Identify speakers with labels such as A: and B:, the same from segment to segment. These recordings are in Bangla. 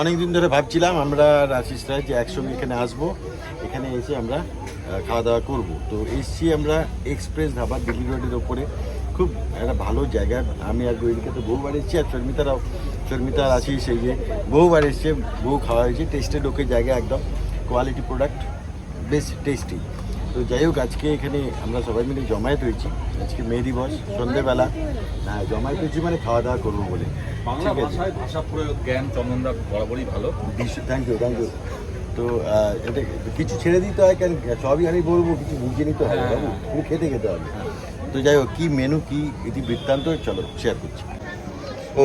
A: অনেকদিন ধরে ভাবছিলাম আমরা আশিসরা যে একসঙ্গে এখানে আসব, এখানে এসে আমরা খাওয়া দাওয়া করব। তো এসছি আমরা এক্সপ্রেস ধাবা দিল্লি রোডের ওপরে। খুব একটা ভালো জায়গা। আমি আর গৈরিকা তো বহুবার এসেছি, আর শর্মিতারাও, শর্মিতা আশিস এই যে বহুবার এসছে, বহু খাওয়া হয়েছে। টেস্টেড ওকে জায়গা একদম। কোয়ালিটি প্রোডাক্ট, বেশ টেস্টি। তো যাই হোক আজকে এখানে আমরা সবাই মিলে জমায়েত হয়েছি। আজকে মে দিবস সন্ধেবেলা। হ্যাঁ জমায়েত হয়েছি মানে খাওয়া দাওয়া করব বলে।
B: বাংলা ভাষায় ভাষা প্রয়োগ জ্ঞান চন্দনদা বরাবরই ভালো।
A: থ্যাংক ইউ থ্যাংক ইউ তো এটা কিছু ছেড়ে দিতে হয় কারণ সবই আমি বলব কিছু বুঝিয়ে নিতে হবে
B: হ্যাঁ,
A: বাবু। তুমি খেতে খেতে হবে। তো যাই হোক কী মেনু কী ইতি বৃত্তান্ত চলো শেয়ার করছি।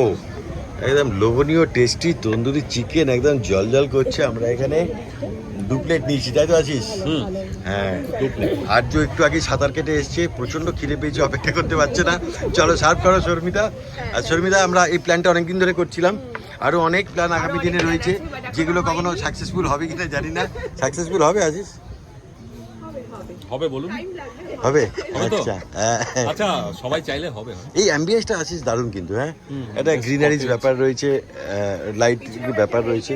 A: ও একদম লোভনীয় টেস্টি তন্দুরি চিকেন একদম জল জল করছে। আমরা এখানে দু প্লেট নিয়েছি তাই তো আছিস? হ্যাঁ আর্য একটু আগে সাঁতার কেটে এসছে প্রচণ্ড খিদে পেয়েছে অপেক্ষা করতে পারছে না। চলো সার্ভ করো শর্মিতা। আর শর্মিতা আমরা এই প্ল্যানটা অনেকদিন ধরে করছিলাম। আরও অনেক প্ল্যান আগামী দিনে রয়েছে যেগুলো কখনো সাকসেসফুল হবে কিনা জানি না। সাকসেসফুল হবে আজিজ
B: হবে বলুন।
A: হবে? আচ্ছা হ্যাঁ।
B: আচ্ছা সবাই চাইলে হবে
A: এই অ্যাম্বিয়েন্সটা আছিস দারুণ কিন্তু হ্যাঁ? একটা গ্রিনারিজ ব্যাপার রয়েছে লাইট ব্যাপার রয়েছে।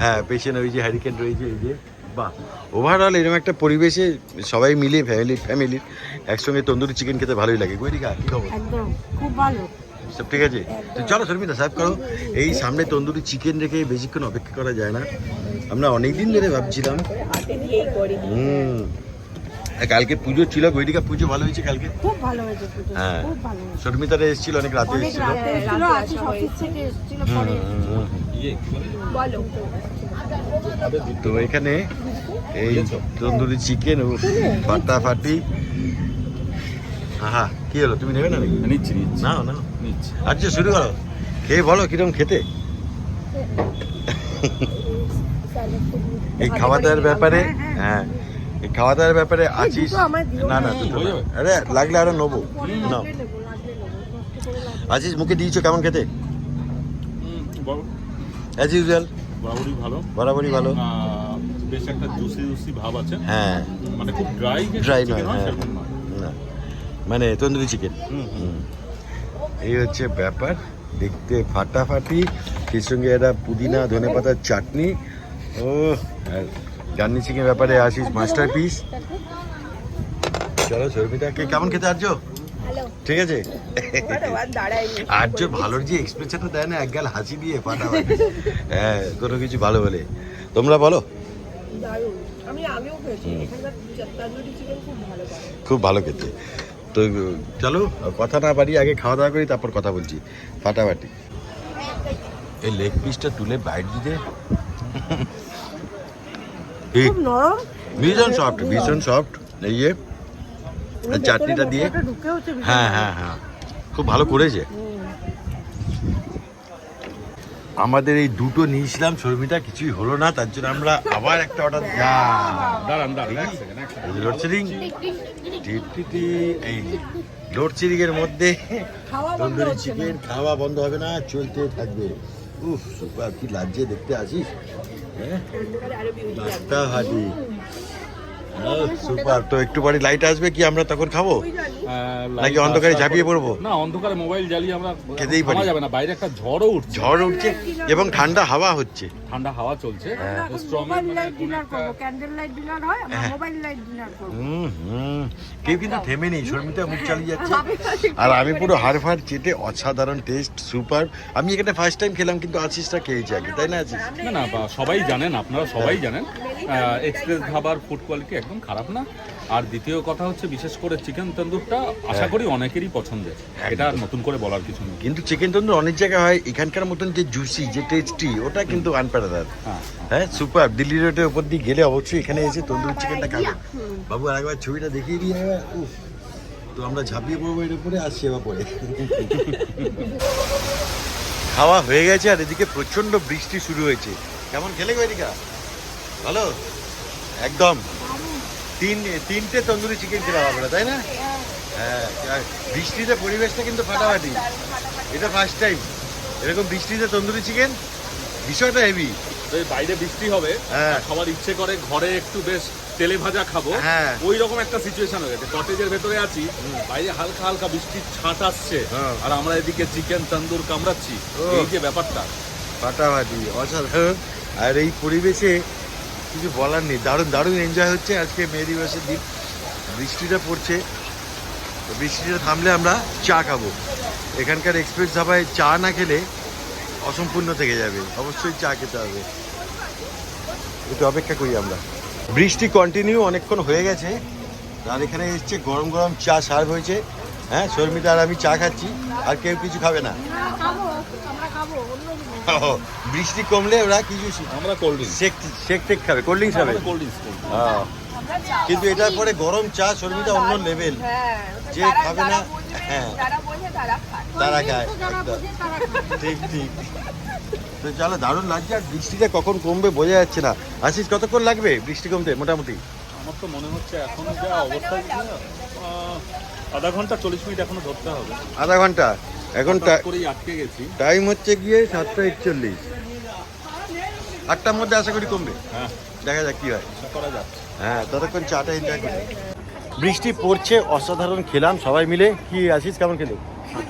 A: হ্যাঁ পেছনে ওই যে হ্যারিকেন রয়েছে এই যে। বাহ। ওভারঅল এরকম একটা পরিবেশে সবাই মিলে ফ্যামিলি ফ্যামিলির একসঙ্গে তন্দুরি চিকেন খেতে ভালোই লাগে। গৈরিকা কি খবর?
C: একদম খুব ভালো।
A: সব ঠিক আছে? তো চলো শর্মিতা সাহেব করো। এই সামনে তন্দুরি চিকেন রেখে বেশিক্ষণ অপেক্ষা করা যায় না। আমরা অনেকদিন ধরে ভাবছিলাম। হুম। কালকে পুজো ছিল গৈরিকা পুজো ভালো হয়েছে কালকে?
C: খুব ভালো হয়েছে পুজো
A: হ্যাঁ।
C: খুব ভালো হয়েছে।
A: শর্মিতারা এসেছিল অনেক রাতে
C: অনেক
A: এসেছিল।
B: ইয়ে বলে?
A: তো এখানে এই তন্দুরি চিকেন ও ফাটাফাটি হ্যাঁ কি হলো? তুমি নেবে না নাকি?
B: নিচ্ছি নিচ্ছি।
A: না না
B: নিচ্ছি।
A: আচ্ছা শুরু করো। খেয়ে বলো কীরকম খেতে? এই খাওয়া দাওয়ার ব্যাপারে হ্যাঁ এই খাওয়া দাওয়ার ব্যাপারে আছিস না না? আরে লাগলে আরও নেব।
C: না।
A: আছিস মুখে দিয়েছ কেমন খেতে? অ্যাজ ইউজুয়াল
B: বরাবরই ভালো।
A: বরাবরই ভালো।
B: বেশ একটা জুসি জুসি ভাব আছে।
A: হ্যাঁ।
B: মানে খুব ড্রাই
A: ড্রাই নয় হ্যাঁ মানে তন্দুরি চিকেন। এই হচ্ছে ব্যাপার। দেখতে ফাটাফাটি। সেই সঙ্গে একটা পুদিনা ধনে পাতার চাটনি। ও আর গার্নিশিংয়ের ব্যাপারে আসিস মাস্টার পিস চলো শর্মিতা কে কেমন খেতে আর্য ঠিক আছে? আর্য ভালোর যে এক্সপ্রেশনটা দেয় না একগাল হাসি দিয়ে ফাটাফাটি হ্যাঁ কোনো কিছু ভালো বলে। তোমরা বলো।
C: দারুণ। আমি আগেও খেয়েছি এখানকার তন্দুরি চিকেন খুব ভালো পাবে
A: খুব ভালো খেতে। তো চলো কথা না বাড়ি আগে খাওয়া দাওয়া করি তারপর কথা বলছি। ফাটাফাটি। এই লেগ পিসটা তুলে বাইট দিতে। ঠিক
C: খুব নরম।
A: ভীষণ সফট ভীষণ সফট এই যে। আর চাটনিটা দিয়ে? হ্যাঁ হ্যাঁ হ্যাঁ। খুব ভালো করেছে। আমাদের এই দুটো নিয়েছিলাম শর্মিতা কিছুই হলো না তার জন্য আমরা আবার একটা অর্ডার
B: দাঁড়ান
A: লোডশেডিং এই লোডশেডিং এর মধ্যে তন্দুরি চিকেন খাওয়া বন্ধ হবে না চলতে থাকবে। উফ সুপার কি লাজ্জে দেখতে আসিস হ্যাঁ? হাঁটি সুপার তো একটু পরে লাইট আসবে কি আমরা তখন খাব?
B: আহ,
A: নাকি অন্ধকারে ঝাঁপিয়ে পড়ব?
B: না অন্ধকারে মোবাইল জ্বালিয়ে আমরা
A: খেতেই পারি।
B: যাবে না বাইরে একটা ঝড়ও উঠছে।
A: ঝড় উঠছে এবং ঠান্ডা হাওয়া হচ্ছে।
B: ঠান্ডা হাওয়া চলছে।
C: হয়। আমরা
A: হ্যাঁ।
C: মোবাইল লাইট ডিনার করব।
A: হুম হুম। কেউ কিন্তু থেমে নেই শর্মিতা মুখ চালিয়ে যাচ্ছে। আর আমি পুরো হাড় ফাড় চেটে অসাধারণ টেস্ট সুপার আমি এখানে ফার্স্ট টাইম খেলাম কিন্তু আশিসটা খেয়েছি আগে তাই না আছিস
B: না না বা সবাই জানেন আপনারা সবাই জানেন। এক্সপ্রেস ধাবার ফুড কোয়ালিটি একদম খারাপ না। আর দ্বিতীয় কথা হচ্ছে বিশেষ করে চিকেন তন্দুরটা আশা করি অনেকেরই পছন্দের। এটা আর নতুন করে বলার কিছু নেই।
A: কিন্তু চিকেন তন্দুর অনেক জায়গায় হয় এখানকার মতন যে জুসি যে টেস্টি ওটা কিন্তু আনপ্যারাদার
B: হ্যাঁ
A: হ্যাঁ। সুপার দিল্লি রোডের উপর দিয়ে গেলে অবশ্যই এখানে এসে তন্দুরি চিকেনটা খাবেন বাবু আরেকবার ছবিটা দেখিয়ে দিয়ে তো আমরা ঝাঁপিয়ে পড়ব এর উপরে আর সেবা পড়ে খাওয়া হয়ে গেছে আর এদিকে প্রচণ্ড বৃষ্টি শুরু হয়েছে। কেমন খেলে গো এদিকা? ভালো? একদম। তিন তিনটে তন্দুরি চিকেন খেলাম আমরা তাই না? হ্যাঁ বৃষ্টিতে পরিবেশটা কিন্তু ফাটাফাটি। এটা ফার্স্ট টাইম এরকম বৃষ্টিতে তন্দুরি চিকেন বিষয়টা হেভি
B: তো বাইরে বৃষ্টি হবে
A: হ্যাঁ।
B: আর সবার ইচ্ছে করে ঘরে একটু বেশ তেলে ভাজা খাব।
A: হ্যাঁ।
B: ওই রকম একটা সিচুয়েশন হয়ে গেছে। কটেজের ভেতরে আছি বাইরে হালকা হালকা বৃষ্টির ছাট আসছে
A: হ্যাঁ।
B: আর আমরা এদিকে চিকেন তন্দুর কামড়াচ্ছি। এই যে ব্যাপারটা।
A: ফাটাফাটি অসাধারণ। আর এই পরিবেশে কিছু বলার নেই। দারুণ দারুণ এনজয় হচ্ছে আজকে মে দিবসের দিন। বৃষ্টিটা পড়ছে। বৃষ্টিটা থামলে আমরা চা খাব। এখানকার এক্সপ্রেস ধাবায় চা না খেলে অসম্পূর্ণ থেকে যাবে। অবশ্যই চা খেতে হবে। একটু অপেক্ষা করি আমরা। বৃষ্টি কন্টিনিউ অনেকক্ষণ হয়ে গেছে। আর এখানে এসছে গরম গরম চা সার্ভ হয়েছে। হ্যাঁ শর্মিতা আর আমি চা খাচ্ছি আর কেউ কিছু খাবে না। বৃষ্টি কমলে ওরা কিছু
B: আমরা cold drinks
A: shake shake take খাবে কোল্ড ড্রিঙ্কস খাবে?
B: Cold drinks.
A: কিন্তু এটার পরে গরম চা শর্মিতা অন্য লেভেল যে খাবে না, হ্যাঁ।
C: তারা খায়।
A: ঠিক ঠিক। তো চলো দারুণ লাগছে আর বৃষ্টিটা কখন কমবে বোঝা যাচ্ছে না। আশিস কতক্ষণ লাগবে বৃষ্টি কমতে মোটামুটি?
B: আমার তো মনে হচ্ছে এখন যা অবস্থা আধা ঘণ্টা চল্লিশ মিনিট এখনও ধরতে হবে।
A: আধা ঘণ্টা? এখন
B: করেই আটকে গেছি।
A: টাইম হচ্ছে গিয়ে সাতটা একচল্লিশ। আটটার মধ্যে আশা করি কমবে।
B: হ্যাঁ।
A: দেখা যাক কি হয়।
B: করা যাচ্ছে
A: হ্যাঁ ততক্ষণ চাটা এনজয় করি। বৃষ্টি পড়ছে অসাধারণ খেলাম সবাই মিলে। কি আছিস কেমন খেলে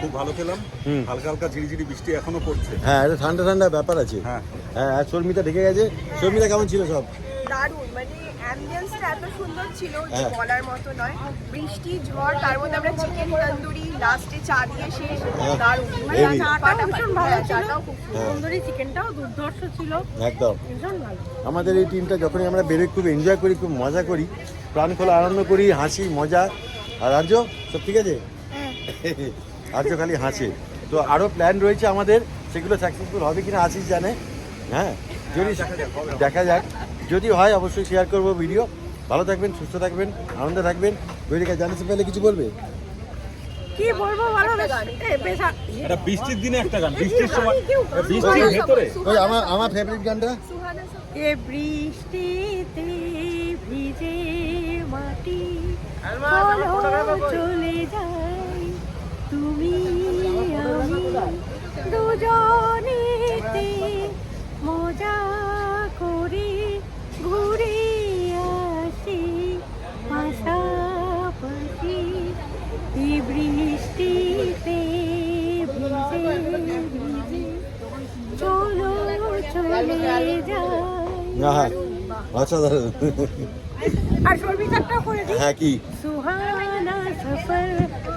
B: খুব ভালো খেলাম।
A: হুম।
B: হালকা হালকা ঝিরিঝিরি বৃষ্টি এখনও পড়ছে।
A: হ্যাঁ এটা ঠান্ডা ঠান্ডা ব্যাপার আছে।
B: হ্যাঁ।
A: হ্যাঁ আর শর্মিতা ঢেকে গেছে। শর্মিতা কেমন ছিল সব?
C: দারুণ মানে অ্যাম্বিয়েন্সটা এত সুন্দর ছিল যে
A: হ্যাঁ।
C: বলার মতো নয়। বৃষ্টি ঝড় তার মধ্যে আমরা চিকেন তন্দুরি লাস্টে চা দিয়ে শেষ।
A: হ্যাঁ।
C: দারুণ।
A: Heavy।
C: চাটাও ভীষণ ভালো ছিল।
A: হ্যাঁ।
D: তন্দুরি চিকেনটাও দুর্ধর্ষ ছিল।
A: একদম।
D: ভীষণ ভালো।
A: আমাদের এই টিমটা যখনই আমরা বেরোই খুব এনজয় করি খুব মজা করি। প্রাণ খোলা আনন্দ করি হাসি মজা। আর আর্য সব ঠিক আছে? আর্য খালি হাসে। তো আরও প্ল্যান রয়েছে আমাদের সেগুলো সাকসেসফুল হবে কিনা আশিস জানে। হ্যাঁ যদি দেখা যাক। যদি হয় অবশ্যই শেয়ার করব ভিডিও ভালো থাকবেন সুস্থ থাকবেন আনন্দে থাকবেন। জানিস পেলে কিছু বলবে?
D: কি বলব
B: এটা বৃষ্টির দিনে একটা গান বৃষ্টির সময় বৃষ্টির ভেতরে।
A: ওই আমার আমার ফেভারিট গানটা?
D: এ বৃষ্টিতে ভিজে মাটি চলে যাই তুমি আমি দুজনেতে চলে
A: যায় অসাধারণ
D: আর শর্মিতাটা করে
A: হ্যাঁ কি
D: সুহানা সফর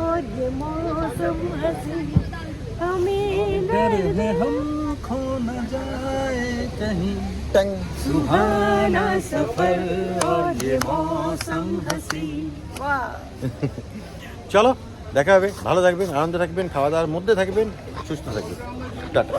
D: ওর মৌসুম
B: হাসি আমি হম খো
A: না
D: যায় টং সুহানা সফর ওর মৌসুম হাসি
A: চলো দেখা হবে, ভালো থাকবেন, আনন্দ থাকবেন, খাওয়া দাওয়ার মধ্যে থাকবেন, সুস্থ থাকবেন। টাটা।